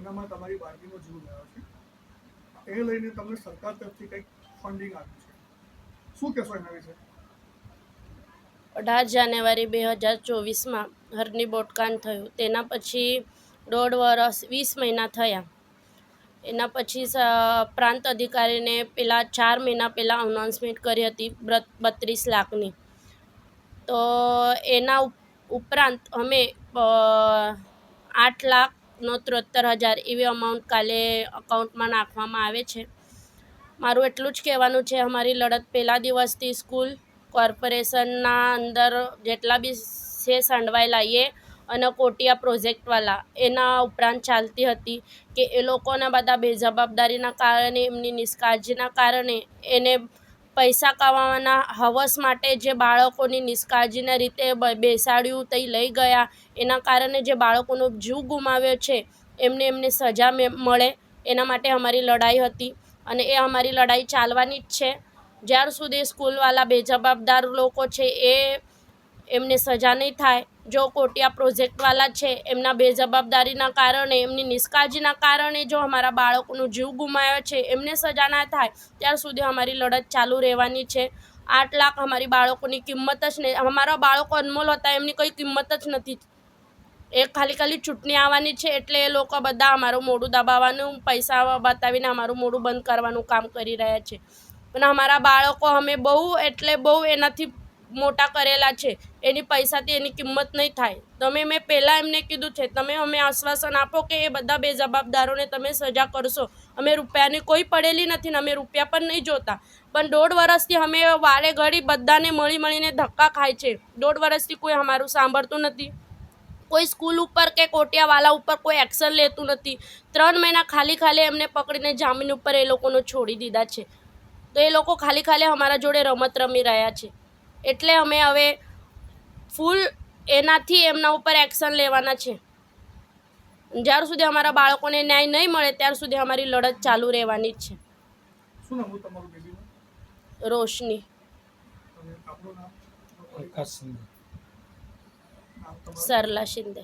એનામાં તમારી બાળકીનો જીવ ગયો છે. એ લઈને તમને સરકાર તરફથી કંઈક ફંડિંગ આપ્યું છે. શું કહેશો એના વિશે? અઢાર જાન્યુઆરી બે હજાર ચોવીસમાં હરની બોટકાન થયું. તેના પછી દોઢ વર્ષ વીસ મહિના થયા. એના પછી પ્રાંત અધિકારીને પેલા ચાર મહિના પહેલાં અનાઉન્સમેન્ટ કરી હતી બત્રીસ લાખની. તો એના ઉપરાંત અમે આઠ આઠ લાખનો ત્રોતેર હજાર એવી અમાઉન્ટ કાલે અકાઉન્ટમાં નાખવામાં આવે છે. મારું એટલું જ કહેવાનું છે, અમારી લડત પહેલા દિવસથી સ્કૂલ કોર્પોરેશનના અંદર જેટલા બી છે સંડવાયેલા એ અને કોટિયા પ્રોજેક્ટવાળા એના ઉપરાંત ચાલતી હતી કે એ લોકોના બધા બેજવાબદારીના કારણે, એમની નિષ્કાળજીના કારણે એને પૈસા કમાવાના હવસ માટે જે બાળકોની નિષ્કાળજીના રીતે બેસાડ્યું તે લઈ ગયા. એના કારણે જે બાળકોનો જીવ ગુમાવ્યો છે, એમને એમને સજા મળે. એના માટે અમારી લડાઈ હતી અને એ અમારી લડાઈ ચાલવાની જ છે. જ્યાર સુધી સ્કૂલવાળા બેજવાબદાર લોકો છે એ એમને સજા નહીં થાય. જો કોટિયા પ્રોજેક્ટવાળા છે, એમના બેજવાબદારીના કારણે, એમની નિષ્કાળજીના કારણે જો અમારા બાળકોનું જીવ ગુમાવ્યો છે, એમને સજા ના થાય, ત્યાર સુધી અમારી લડત ચાલુ રહેવાની છે. આઠ લાખ અમારી બાળકોની કિંમત જ નહીં અમારા બાળકો અનમોલ હતા, એમની કોઈ કિંમત જ નથી. એ ખાલી ખાલી ચૂંટણી આવવાની છે, એટલે એ લોકો બધા અમારું મોઢું દબાવવાનું, પૈસા બતાવીને અમારું મોઢું બંધ કરવાનું કામ કરી રહ્યા છે. પણ અમારા બાળકો અમે બહુ, એટલે બહુ એનાથી મોટા કરેલા છે. એની પૈસાથી એની કિંમત નહીં થાય. તમે મેં પહેલાં એમને કીધું છે, તમે અમે આશ્વાસન આપો કે એ બધા બેજવાબદારોને તમે સજા કરશો. અમે રૂપિયાની કોઈ પડેલી નથી ને અમે રૂપિયા પણ નહીં જોતા. પણ દોઢ વર્ષથી અમે વારે ઘડી બધાને મળી મળીને ધક્કા ખાય છે. દોઢ વર્ષથી કોઈ અમારું સાંભળતું નથી. કોઈ સ્કૂલ ઉપર કે કોટિયાવાલા ઉપર કોઈ એક્શન લેતું નથી. ત્રણ મહિના ખાલી ખાલી એમને પકડીને જામીન ઉપર એ લોકોને છોડી દીધા છે. તો એ લોકો ખાલી ખાલી અમારા જોડે રમત રમી રહ્યા છે. એટલે અમે હવે ફૂલ એનાથી એમના ઉપર એક્શન લેવાના છે. જ્યાર સુધી અમારા બાળકોને ન્યાય નહીં મળે ત્યાર સુધી અમારી લડત ચાલુ રહેવાની જ છે. રોશની. સરલા શિંદે